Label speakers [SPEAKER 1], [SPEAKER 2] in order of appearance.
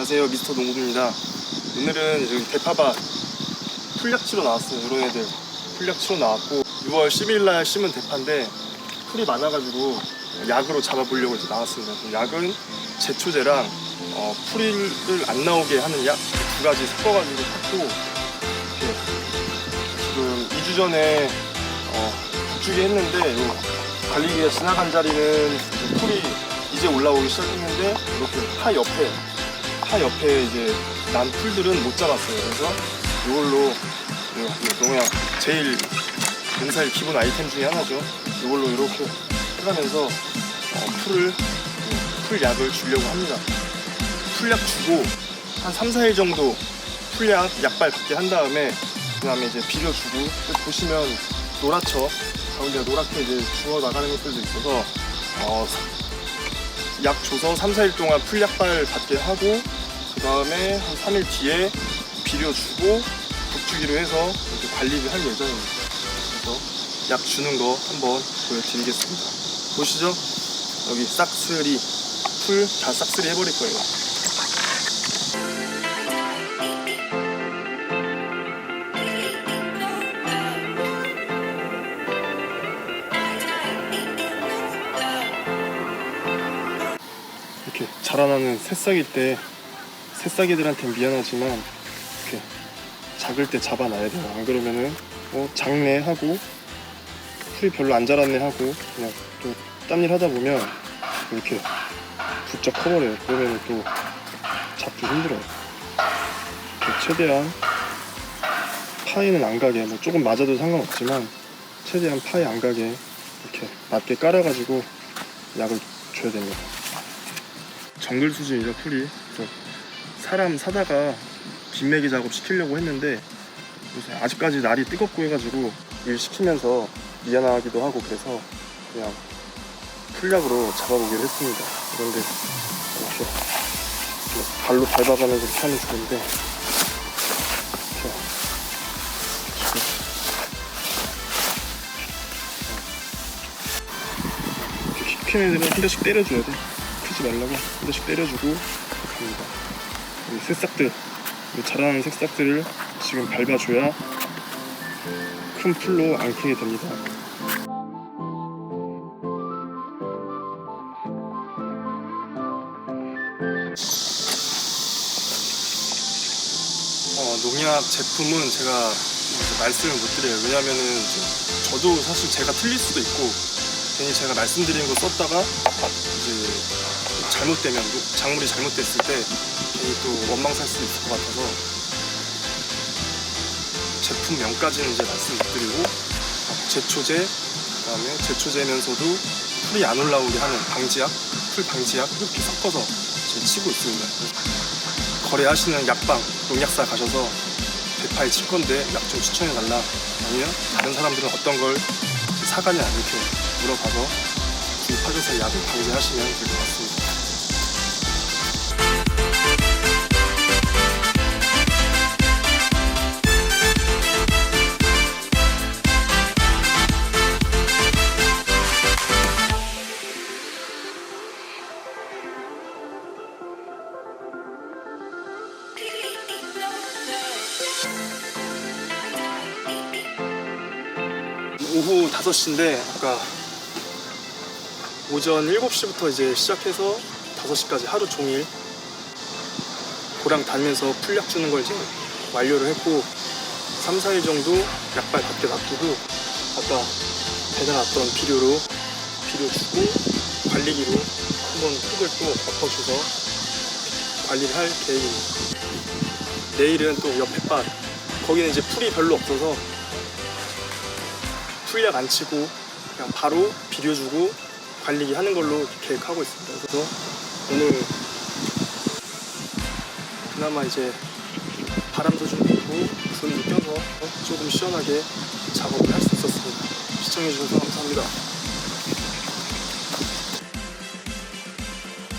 [SPEAKER 1] 안녕하세요. 미스터 농구입니다. 오늘은 여기 대파밭 풀약 치러 나왔어요. 이런 애들 풀약 치러 나왔고 6월 10일날 심은 대파인데 풀이 많아가지고 약으로 잡아보려고 이제 나왔습니다. 그 약은 제초제랑 어, 풀을 안 나오게 하는 약 두 가지 섞어가지고 탔고 이렇게 지금 2주 전에 어, 북주기 했는데 요 관리기가 지나간 자리는 풀이 이제 올라오기 시작했는데 이렇게 파 옆에 파 옆에 이제 난 풀들은 못 잡았어요. 그래서 이걸로 농약 제일 농사의 기본 아이템 중에 하나죠. 이걸로 이렇게 해가면서 어, 풀을 풀 약을 주려고 합니다. 풀약 주고 한 3, 4일 정도 풀약 약발 받게 한 다음에 그 다음에 이제 비벼주고 또 보시면 노랗죠. 가운데 노랗게 이제 주워 나가는 것들도 있어서 어, 약 줘서 3, 4일 동안 풀약발 받게 하고 그 다음에 한 3일 뒤에 비료주고 북주기로 해서 이렇게 관리를 할 예정입니다. 그래서 약 주는 거 한번 보여드리겠습니다. 보시죠? 여기 싹쓸이 풀 다 싹쓸이 해버릴 거예요. 자라나는 새싹일 때 새싹이들한테 미안하지만 이렇게 작을 때 잡아놔야 돼요. 안 그러면은 어, 작네 하고 풀이 별로 안 자랐네 하고 그냥 또 딴 일 하다 보면 이렇게 부쩍 커버려요. 그러면 또 잡기 힘들어요. 최대한 파에는 안 가게 뭐 조금 맞아도 상관없지만 최대한 파에 안 가게 이렇게 맞게 깔아가지고 약을 줘야 됩니다. 정글 수준이죠 풀이 사람 사다가 빗매기 작업 시키려고 했는데 요새 아직까지 날이 뜨겁고 해가지고 일 시키면서 미안하기도 하고 그래서 그냥 풀약으로 잡아보기로 했습니다. 그런데 이렇게 발로 밟아가면서 하면 좋은데 이렇게. 큰 애들은 한 대씩 때려줘야 돼. 크지 말라고 한 대씩 때려주고 갑니다. 이 새싹들, 이 자라는 새싹들을 지금 밟아줘야 큰 풀로 안 크게 됩니다. 어, 농약 제품은 제가 말씀을 못 드려요. 왜냐면은 저도 사실 제가 틀릴 수도 있고 괜히 제가 말씀드린 거 썼다가 이제 잘못되면 작물이 잘못됐을 때 괜히 또 원망 살 수도 있을 것 같아서 제품명까지는 이제 말씀 못 드리고 제초제 그다음에 제초제면서도 풀이 안 올라오게 하는 방지약, 풀 방지약 이렇게 섞어서 지금 치고 있습니다. 거래하시는 약방, 농약사 가셔서 대파에 칠 건데 약 좀 추천해 달라 아니면 다른 사람들은 어떤 걸 사가냐 이렇게 물어봐서 구입하셔서 약을 방지하시면 될 것 같습니다. 오후 5시인데 아까 오전 7시부터 이제 시작해서 5시까지 하루 종일 고랑 다니면서 풀약 주는 걸 이제 완료를 했고 3, 4일 정도 약발 밖에 놔두고 아까 배달 왔던 비료로 비료 주고 관리기로 한번 흙을 또 엎어줘서 관리를 할 계획입니다. 내일은 또 옆에 밭 거기는 이제 풀이 별로 없어서 풀약 안 치고 그냥 바로 비료 주고 관리기 하는 걸로 계획하고 있습니다. 그래서 오늘 그나마 이제 바람도 좀 불고 구름도 껴서 조금 시원하게 작업을 할 수 있었습니다. 시청해주셔서 감사합니다.